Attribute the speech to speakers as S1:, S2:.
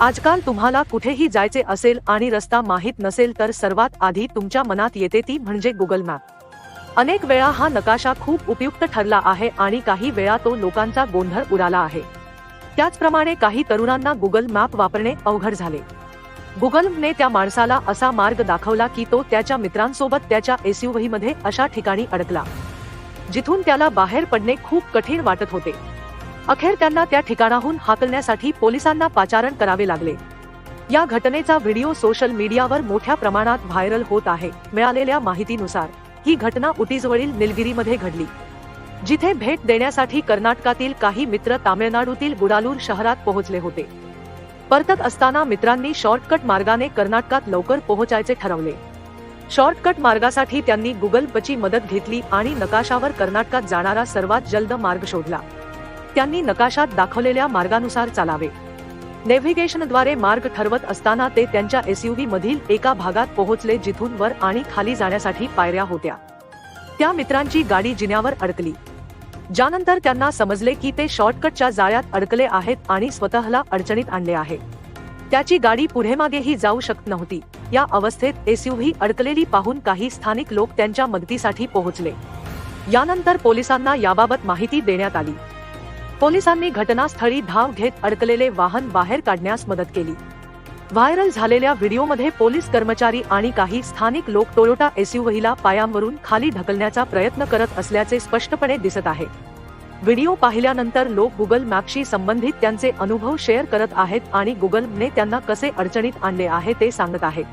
S1: आजकाल तुम्हाला कुठेही जायचे असेल आणि रस्ता माहीत नसेल तर सर्वात आधी तुमच्या मनात येते ती म्हणजे गुगल मॅप अनेक वेळा हा नकाशा खूप उपयुक्त ठरला आहे आणि काही वेळा तो लोकांचा गोंधळ उडाला आहे. त्याचप्रमाणे काही तरुणांना गुगल मॅप वापरणे अवघड झाले. गुगलने त्या माणसाला असा मार्ग दाखवला की तो त्याच्या मित्रांसोबत त्याच्या एसयूव्ही मध्ये अशा ठिकाणी अडकला. जिथून त्याला बाहेर पडणे खूप कठीण वाटत होते. अखेर त्यांना त्या ठिकाणाहून हाकलण्यासाठी पोलिसांना पाचारण करावे लागले. या घटनेचा व्हिडिओ सोशल मीडियावर मोठ्या प्रमाणात व्हायरल होत आहे. मिळालेल्या माहितीनुसार ही घटना उटीजवळील निलगिरीमध्ये घडली. जिथे भेट देण्यासाठी कर्नाटकातील काही मित्र तामिळनाडूतील गुडालूर शहरात पोहोचले होते. परतत असताना मित्रांनी शॉर्टकट मार्गाने कर्नाटकात लवकर पोहोचायचे ठरवले. शॉर्टकट मार्गासाठी त्यांनी गुगल पची मदत घेतली आणि नकाशावर कर्नाटकात जाणारा सर्वात जलद मार्ग शोधला. त्यांनी नकाशात दाखवलेल्या मार्गानुसार चालावे. नेव्हिगेशनद्वारे मार्ग ठरवत असताना ते त्यांच्या एसयूव्ही मधील एका भागात पोहोचले जिथून वर आणि खाली जाण्यासाठी पायऱ्या होत्या. त्या मित्रांची गाडी जिन्यावर अडकली. ज्यानंतर त्यांना समजले की ते शॉर्टकटच्या जाळ्यात अडकले आहेत आणि स्वतःला अडचणीत आणले आहे. त्याची गाडी पुढे मागेही जाऊ शकत नव्हती. या अवस्थेत एसयूव्ही अडकलेली पाहून काही स्थानिक लोक त्यांच्या मदतीसाठी पोहोचले. यानंतर पोलिसांना याबाबत माहिती देण्यात आली. पोलिसांनी घटनास्थळी धाव घेत अडकलेले वाहन बाहेर काढण्यास मदत केली. व्हायरल झालेल्या व्हिडिओमध्ये पोलीस कर्मचारी आणि काही स्थानिक लोक टोयोटा एसयूव्हीला पायांवरून खाली ढकलण्याचा प्रयत्न करत असल्याचे स्पष्टपणे दिसत आहे. व्हिडिओ पाहिल्यानंतर लोक गुगल मॅपशी संबंधित त्यांचे अनुभव शेअर करत आहेत आणि गुगलने त्यांना कसे अडचणीत आणले आहे ते सांगत आहेत